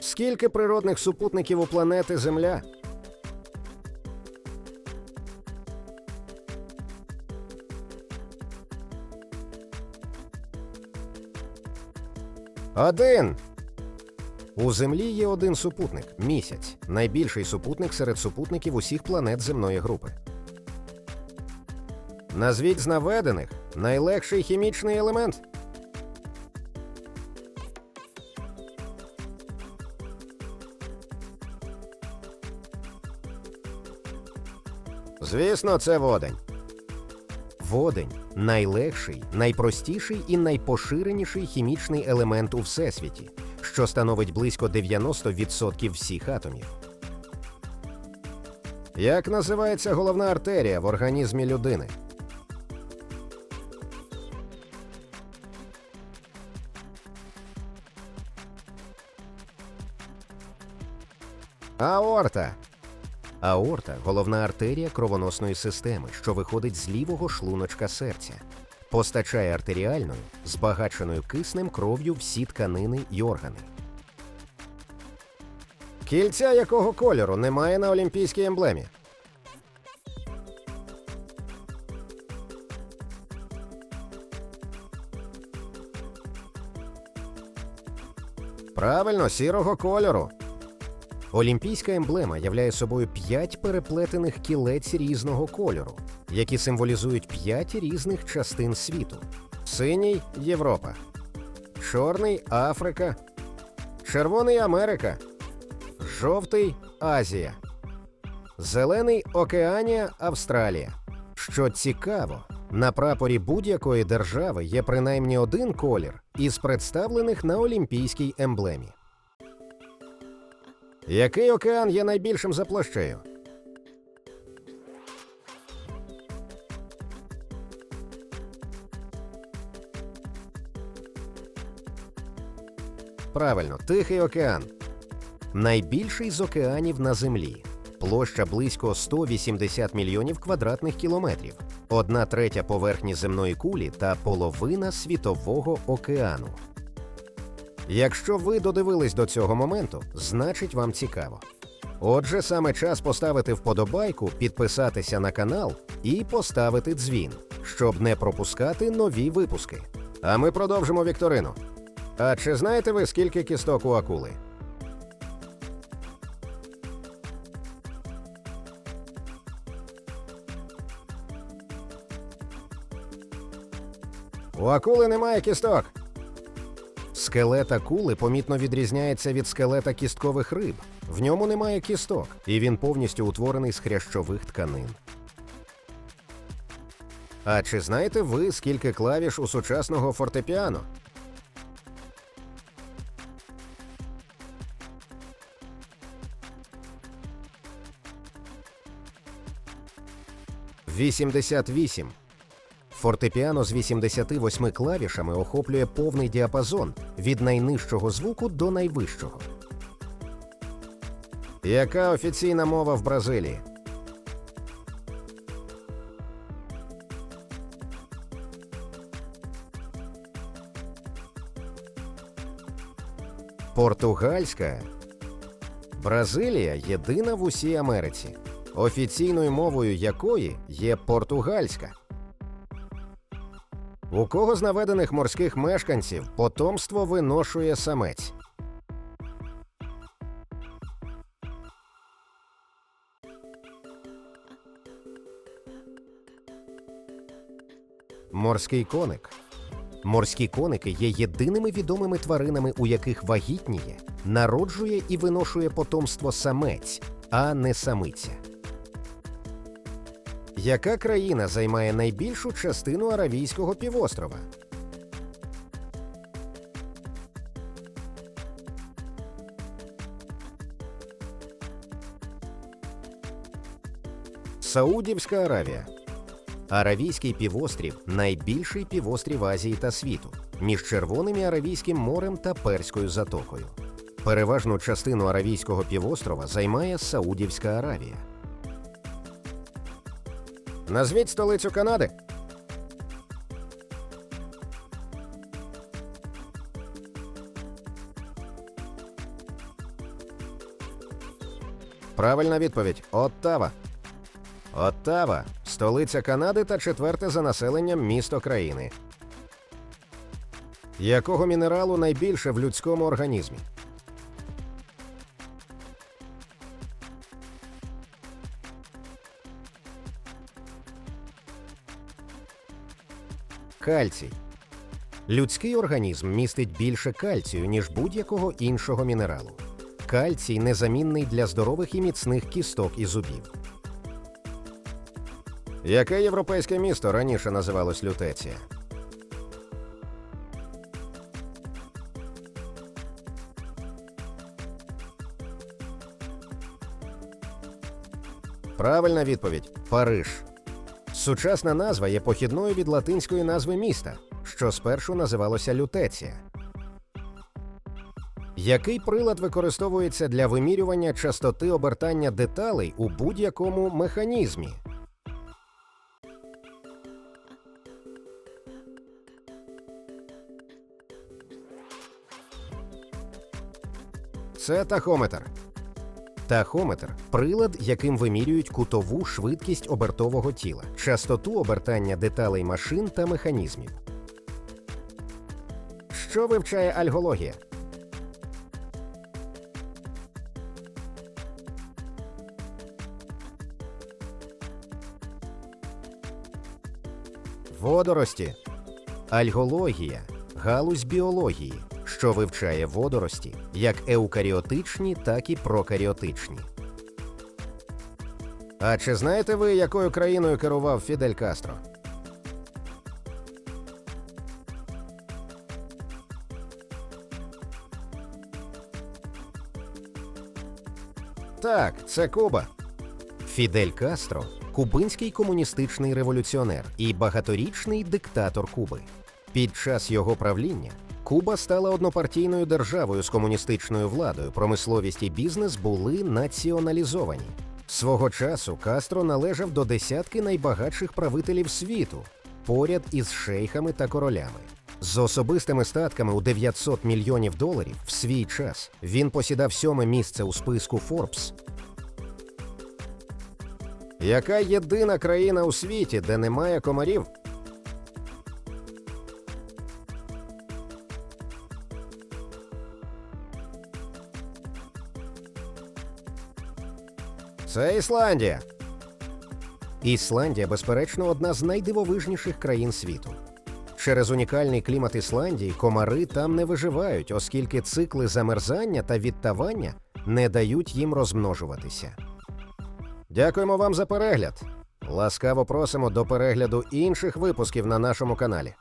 Скільки природних супутників у планети Земля? Один. У Землі є один супутник місяць. Найбільший супутник серед супутників усіх планет земної групи. Назвіть з наведених найлегший хімічний елемент. Звісно, це водень. Водень найлегший, найпростіший і найпоширеніший хімічний елемент у всесвіті, що становить близько 90% всіх атомів. Як називається головна артерія в організмі людини? Аорта. Аорта головна артерія кровоносної системи, що виходить з лівого шлуночка серця. Постачає артеріальною, збагаченою киснем кров'ю всі тканини й органи. Кільця якого кольору немає на олімпійській емблемі? Правильно, сірого кольору. Олімпійська емблема являє собою п'ять переплетених кілець різного кольору, які символізують п'ять різних частин світу: синій Європа, чорний Африка, червоний Америка, жовтий Азія, зелений Океанія Австралія. Що цікаво, на прапорі будь-якої держави є принаймні один колір із представлених на олімпійській емблемі. Який океан є найбільшим за площею? Правильно, Тихий океан. Найбільший з океанів на землі. Площа близько 180 мільйонів квадратних кілометрів, одна третя поверхні земної кулі та половина світового океану. Якщо ви додивились до цього моменту, значить вам цікаво. Отже, саме час поставити вподобайку, підписатися на канал і поставити дзвін, щоб не пропускати нові випуски. А ми продовжимо вікторину. А чи знаєте ви, скільки кісток у акули? У акули немає кісток. Скелет акули помітно відрізняється від скелета кісткових риб. В ньому немає кісток, і він повністю утворений з хрящових тканин. А чи знаєте ви, скільки клавіш у сучасного фортепіано? Вісімдесят вісім. Фортепіано з 88 клавішами охоплює повний діапазон від найнижчого звуку до найвищого. Яка офіційна мова в Бразилії? Португальська. Бразилія єдина в усій Америці, офіційною мовою якої є португальська. У кого з наведених морських мешканців потомство виношує самець? Морський коник. Морські коники є єдиними відомими тваринами, у яких вагітніє, народжує і виношує потомство самець, а не самиця. Яка країна займає найбільшу частину Аравійського півострова? Саудівська Аравія. Аравійський півострів найбільший півострів Азії та світу між Червоним і Аравійським морем та Перською затокою. Переважну частину Аравійського півострова займає Саудівська Аравія. Назвіть столицю Канади. Правильна відповідь Оттава. Оттава столиця Канади та четверте за населенням місто країни. Якого мінералу найбільше в людському організмі? Кальцій. Людський організм містить більше кальцію, ніж будь-якого іншого мінералу. Кальцій незамінний для здорових і міцних кісток і зубів. Яке європейське місто раніше називалось Лютеція? Правильна відповідь Париж. Сучасна назва є похідною від латинської назви міста, що спершу називалося Лютеція. Який прилад використовується для вимірювання частоти обертання деталей у будь-якому механізмі? Це тахометр. Тахометр прилад, яким вимірюють кутову швидкість обертового тіла, частоту обертання деталей машин та механізмів. Що вивчає альгологія? Водорості. Альгологія галузь біології, що вивчає водорості як еукаріотичні, так і прокаріотичні. А чи знаєте ви, якою країною керував Фідель Кастро? Так, це Куба. Фідель Кастро кубинський комуністичний революціонер і багаторічний диктатор Куби. Під час його правління Куба стала однопартійною державою з комуністичною владою. Промисловість і бізнес були націоналізовані. Свого часу Кастро належав до десятки найбагатших правителів світу, поряд із шейхами та королями. З особистими статками у 900 мільйонів доларів в свій час він посідав сьоме місце у списку Forbes. Яка єдина країна у світі, де немає комарів? Це Ісландія. Ісландія, безперечно, одна з найдивовижніших країн світу. Через унікальний клімат Ісландії комари там не виживають, оскільки цикли замерзання та відтавання не дають їм розмножуватися. Дякуємо вам за перегляд. Ласкаво просимо до перегляду інших випусків на нашому каналі.